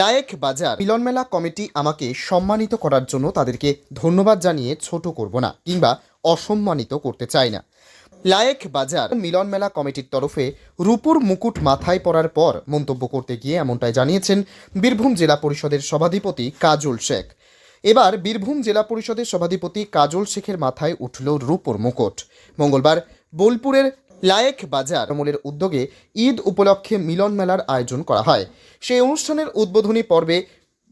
লায়েক বাজার। মিলনমেলা কমিটি আমাকে সম্মানিত করার জন্য তাদেরকে ধন্যবাদ জানিয়ে ছোট করব না, কিংবা অসম্মানিত করতে চাই না। লায়েক বাজার মিলন মেলা কমিটির তরফে রূপুর মুকুট মাথায় পরার পর মন্তব্য করতে গিয়ে এমনটাই জানিয়েছেন বীরভূম জেলা পরিষদের সভাধিপতি কাজল শেখ। এবার বীরভূম জেলা পরিষদের সভাধিপতি কাজল শেখের মাথায় উঠল রূপোর মুকুট। মঙ্গলবার বোলপুরের লায়েক বাজার মূলের উদ্যোগে ঈদ উপলক্ষে মিলন মেলার আয়োজন করা হয়। সেই অনুষ্ঠানের উদ্বোধনী পর্বে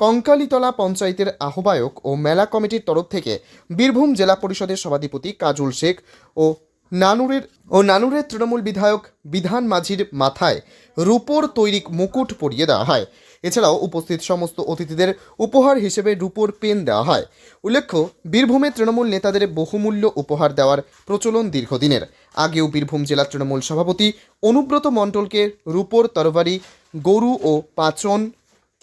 কঙ্কালীতলা পঞ্চায়েতের আহ্বায়ক ও মেলা কমিটির তরফ থেকে বীরভূম জেলা পরিষদের সভাধিপতি কাজুল শেখ ও নানুরের ও নানুরের তৃণমূল বিধায়ক বিধান মাঝির মাথায় রূপোর তৈরি মুকুট পরিয়ে দেওয়া হয়। এছাড়াও উপস্থিত সমস্ত অতিথিদের উপহার হিসেবে রূপোর পেন দেওয়া হয়। উল্লেখ্য, বীরভূমে তৃণমূল নেতাদের বহুমূল্য উপহার দেওয়ার প্রচলন দীর্ঘদিনের। আগেও বীরভূম জেলা তৃণমূল সভাপতি অনুব্রত মণ্ডলকে রূপোর তরবারি, গরু ও পাচন,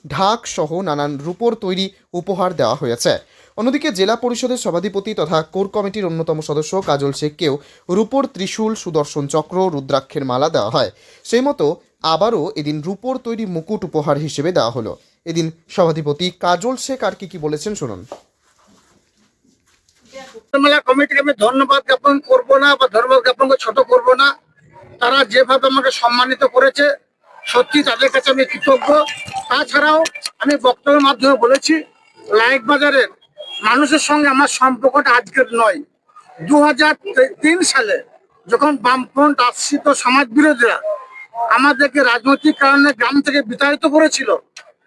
ঢাক সহ নানান রূপোর তৈরি উপহার দেওয়া হয়েছে। অন্যদিকে জেলা পরিষদের সভাধিপতি তথা কোর কমিটির অন্যতম সদস্য কাজল শেখকেও রূপোর ত্রিশূল সুদর্শন চক্র রুদ্রাক্ষের মালা দেওয়া হয়। সেই মতো আবারও এদিন রূপোর তৈরি মুকুট উপহার হিসেবে দেওয়া হলো। এদিন সভাধিপতি কাজল শেখ আর কি কি বলেছেন শুনুন। মেলা কমিটিকে আমি ধন্যবাদ জ্ঞাপন করব না বা ধন্যবাদ ছোট করব না। তারা যেভাবে আমাকে সম্মানিত করেছে, সত্যি তাদের কাছে আমি কৃতজ্ঞ। তাছাড়াও আমি বক্তব্যের মাধ্যমে বলেছি, লাইক বাজারের মানুষের সঙ্গে আমার সম্পর্কটা আজকের নয়। দু সালে যখন বামফ্রন্ট আশ্রিত সমাজ বিরোধীরা আমাদেরকে রাজনৈতিক কারণে গ্রাম থেকে বিতাড়িত করেছিল,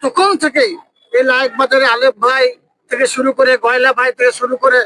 তখন থেকেই এই লাইক বাজারে আলেপ ভাই থেকে শুরু করে, গয়লা ভাই থেকে শুরু করে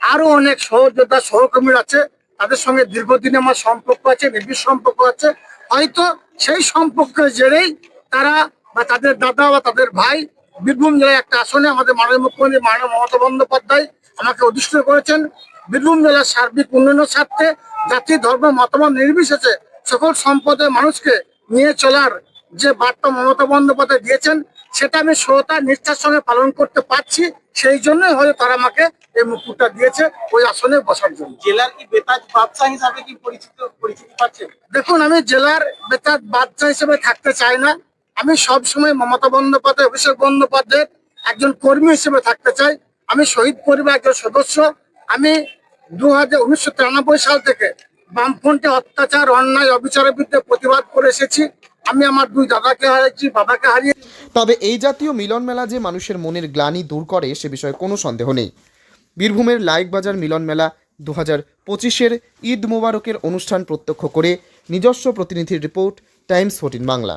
আরও অনেক সহযোদ্ধা সহকর্মী আছে। তাদের সঙ্গে দীর্ঘদিন আমার সম্পর্ক আছে, নিবিড় সম্পর্ক আছে। হয়তো সেই সম্পর্কের জেরেই তারা বা তাদের দাদা বা তাদের ভাই বীরভূম জেলায় একটা আসনে আমাদের মাননীয় মুখ্যমন্ত্রী মাননীয় মমতা বন্দ্যোপাধ্যায় আমাকে অধিষ্ঠ করেছেন। বীরভূম জেলার সার্বিক উন্নয়নের স্বার্থে জাতি ধর্ম মতামত নির্বিশেষে সকল সম্পদের মানুষকে নিয়ে চলার যে বার্তা মমতা বন্দ্যোপাধ্যায় দিয়েছেন সেটা আমি শ্রোতা নিষ্ঠার সঙ্গে পালন করতে পারছি। সেই জন্যই হয়তো তারা আমাকে এই মুকুটটা দিয়েছে ওই আসনে বসার জন্য। জেলার কি বেতাজ বাদশাহ হিসাবে কি পরিচিত পরিচিতি পাচ্ছেন? দেখুন আমি জেলার বেতার বাচ্চা হিসেবে থাকতে চাই না। আমি সব সময় মমতা বন্দ্যোপাধ্যায়, অভিষেক বন্দ্যোপাধ্যায়ের একজন কর্মী হিসেবে থাকতে চাই। আমি শহীদ পরিবার একজন সদস্য। আমি দু হাজার উনিশশো সাল থেকে বামফ্রন্টে অত্যাচার, অন্যায়, অবিচারের বিরুদ্ধে প্রতিবাদ করে এসেছি। আমি আমার দুই দাদাকে হারিয়েছি, বাবাকে হারিয়ে তবে এই জাতীয় মিলন মেলা যে মানুষের মনের গ্লানি দূর করে, সে বিষয়ে কোনো সন্দেহ নেই। বীরভূমের লাইকবাজার মিলন মেলা দু হাজার পঁচিশের ঈদ মোবারকের অনুষ্ঠান প্রত্যক্ষ করে নিজস্ব প্রতিনিধির রিপোর্ট, টাইমস, ফোর্টিন বাংলা।